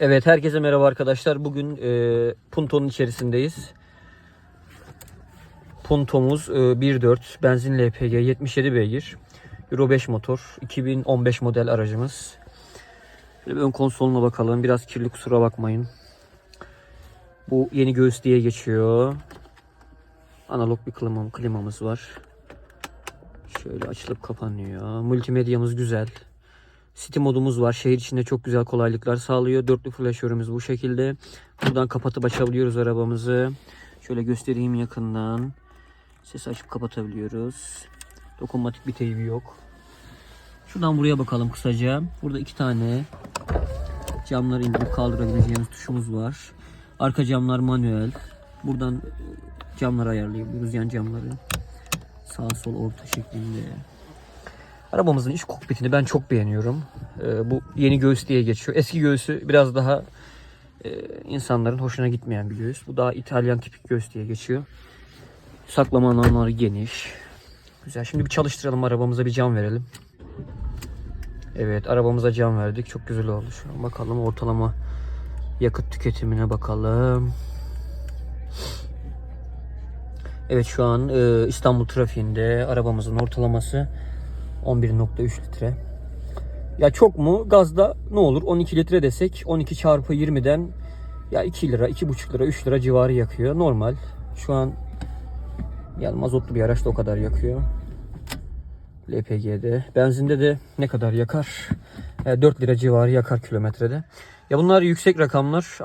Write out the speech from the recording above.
Evet herkese merhaba arkadaşlar. Bugün e, Punto'nun içerisindeyiz. Punto'muz e, 1.4 benzin LPG 77 beygir. Euro 5 motor 2015 model aracımız. Bir ön konsoluna bakalım. Biraz kirli kusura bakmayın. Bu yeni göğüs diye geçiyor. Analog bir klima, klimamız var. Şöyle açılıp kapanıyor. Multimedyamız güzel. City modumuz var. Şehir içinde çok güzel kolaylıklar sağlıyor. Dörtlü flaşörümüz bu şekilde. Buradan kapatıp açabiliyoruz arabamızı. Şöyle göstereyim yakından. Ses açıp kapatabiliyoruz. Dokunmatik bir teybi yok. Şuradan buraya bakalım kısaca. Burada iki tane camları indirip kaldırabileceğimiz tuşumuz var. Arka camlar manuel. Buradan camları ayarlayabiliyoruz. Yan camları. Sağ sol orta şeklinde. Arabamızın iç kokpitini ben çok beğeniyorum. Ee, bu yeni göğüs diye geçiyor. Eski göğüsü biraz daha e, insanların hoşuna gitmeyen bir göğüs. Bu daha İtalyan tipik göğüs diye geçiyor. Saklama alanları geniş. Güzel. Şimdi bir çalıştıralım arabamıza bir cam verelim. Evet arabamıza cam verdik. Çok güzel oldu şu an. Bakalım ortalama yakıt tüketimine bakalım. Evet şu an e, İstanbul trafiğinde arabamızın ortalaması 11.3 litre. Ya çok mu? Gazda ne olur? 12 litre desek 12 çarpı 20'den ya 2 lira, 2,5 lira, 3 lira civarı yakıyor. Normal. Şu an yani mazotlu bir araçta o kadar yakıyor. LPG'de. Benzinde de ne kadar yakar? E, 4 lira civarı yakar kilometrede. Ya bunlar yüksek rakamlar